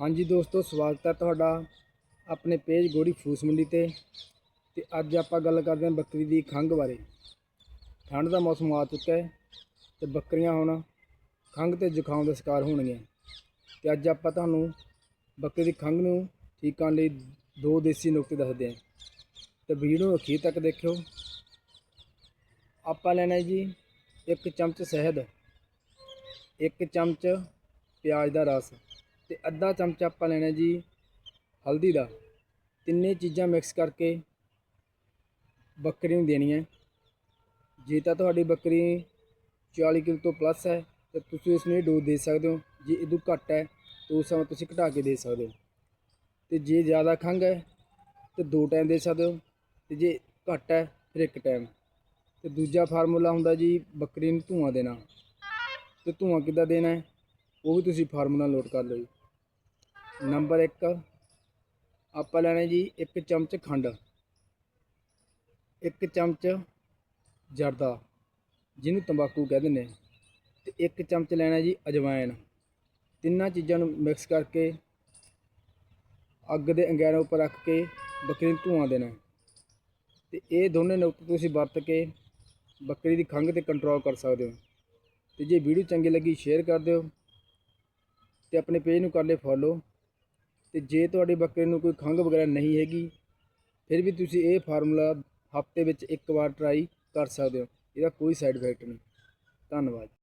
ਹਾਂਜੀ ਦੋਸਤੋ, ਸਵਾਗਤ ਹੈ ਤੁਹਾਡਾ ਆਪਣੇ ਪੇਜ ਗੋੜੀ ਫੂਸ ਮੰਡੀ ਤੇ। ਤੇ ਅੱਜ ਆਪਾਂ ਗੱਲ ਕਰਦੇ ਹਾਂ ਬੱਕਰੀ ਦੀ ਖੰਘ ਬਾਰੇ। ਠੰਡ ਦਾ ਮੌਸਮ ਆ ਚੁੱਕਾ ਹੈ ਤੇ ਬੱਕਰੀਆਂ ਹੁਣ ਖੰਘ ਤੇ ਜ਼ੁਕਾਮ ਦਾ ਸ਼ਿਕਾਰ ਹੋਣਗੀਆਂ। ਤੇ ਅੱਜ ਆਪਾਂ ਤੁਹਾਨੂੰ ਬੱਕਰੀ ਦੀ ਖੰਘ ਨੂੰ ਠੀਕ ਕਰਨ ਲਈ ਦੋ ਦੇਸੀ ਨੁਕਤੇ ਦੱਸਦੇ ਹਾਂ। ਤੇ ਵੀਡੀਓ ਨੂੰ ਅਖੀਰ ਤੱਕ ਦੇਖਿਓ। ਆਪਾਂ ਲੈਣਾ ਜੀ ਇੱਕ ਚਮਚ ਸ਼ਹਿਦ, ਇੱਕ ਚਮਚ ਪਿਆਜ਼ ਦਾ ਰਸ। ਤੇ ਅੱਧਾ ਚਮਚਾ ਆਪਾਂ ਲੈਣਾ ਜੀ ਹਲਦੀ ਦਾ। ਤਿੰਨੇ ਚੀਜ਼ਾਂ ਮਿਕਸ ਕਰਕੇ ਬੱਕਰੀ ਨੂੰ ਦੇਣੀ ਹੈ ਜੇ ਤਾਂ ਤੁਹਾਡੀ ਬੱਕਰੀ 40 ਕਿਲੋ ਤੋਂ ਪਲੱਸ ਹੈ, ਤਾਂ ਤੁਸੀਂ ਇਸ ਨੂੰ ਇਹ ਡੋਜ਼ ਦੇ ਸਕਦੇ ਹੋ। ਜੇ ਇਦੋਂ ਘੱਟ ਹੈ, ਤਾਂ ਉਸ ਸਮੇਂ ਤੁਸੀਂ ਘਟਾ ਕੇ ਦੇ ਸਕਦੇ ਹੋ। ਤੇ ਜੇ ਜ਼ਿਆਦਾ ਖੰਘ ਹੈ, ਤੇ ਦੋ ਟਾਈਮ ਦੇ ਸਕਦੇ ਹੋ। ਤੇ ਜੇ ਘੱਟ ਹੈ, ਫਿਰ ਇੱਕ ਟਾਈਮ ਤੇ ਦੂਜਾ ਫਾਰਮੂਲਾ ਹੁੰਦਾ ਜੀ ਬੱਕਰੀ ਨੂੰ ਧੂਆਂ ਦੇਣਾ। ਤੇ ਧੂਆਂ ਕਿੱਦਾਂ ਦੇਣਾ ਹੈ, ਉਹ ਵੀ ਤੁਸੀਂ ਫਾਰਮੂਲਾ ਨੋਟ ਕਰ ਲਓ ਜੀ। ਨੰਬਰ 1 ਆਪਾਂ ਲੈਣਾ ਜੀ ਇੱਕ ਚਮਚ ਖੰਡ, ਇੱਕ ਚਮਚ ਜਰਦਾ, ਜਿਹਨੂੰ ਤੰਬਾਕੂ ਕਹਿ ਦਿੰਦੇ ਆ, ਤੇ ਇੱਕ ਚਮਚ ਲੈਣਾ ਜੀ ਅਜਵਾਇਣ, ਤਿੰਨਾਂ ਚੀਜ਼ਾਂ ਨੂੰ ਮਿਕਸ ਕਰਕੇ ਅੱਗ ਦੇ ਅੰਗਿਆਰੇ ਉੱਪਰ ਰੱਖ ਕੇ ਬੱਕਰੀ ਨੂੰ ਧੂਆਂ ਦੇਣਾ। ਤੇ ਇਹ ਦੋਨੇ ਨੁਕਤੇ ਤੁਸੀਂ ਵਰਤ ਕੇ ਬੱਕਰੀ ਦੀ ਖੰਘ ਤੇ ਕੰਟਰੋਲ ਕਰ ਸਕਦੇ ਹੋ। ਤੇ ਜੇ ਵੀਡੀਓ ਚੰਗੀ ਲੱਗੀ ਸ਼ੇਅਰ ਕਰ ਦਿਓ, ਤੇ ਆਪਣੇ ਪੇਜ ਨੂੰ ਕਰ ਲਿਓ ਫੋਲੋ ਤੇ ਜੇ ਤੁਹਾਡੇ ਬੱਕਰੇ ਨੂੰ ਕੋਈ ਖੰਘ ਵਗੈਰਾ ਨਹੀਂ ਹੈਗੀ, ਫਿਰ ਵੀ ਤੁਸੀਂ ਇਹ ਫਾਰਮੂਲਾ ਹਫ਼ਤੇ ਵਿੱਚ ਇੱਕ ਵਾਰ ਟਰਾਈ ਕਰ ਸਕਦੇ ਹੋ। ਇਹਦਾ ਕੋਈ ਸਾਈਡ ਇਫੈਕਟ ਨਹੀਂ। ਧੰਨਵਾਦ।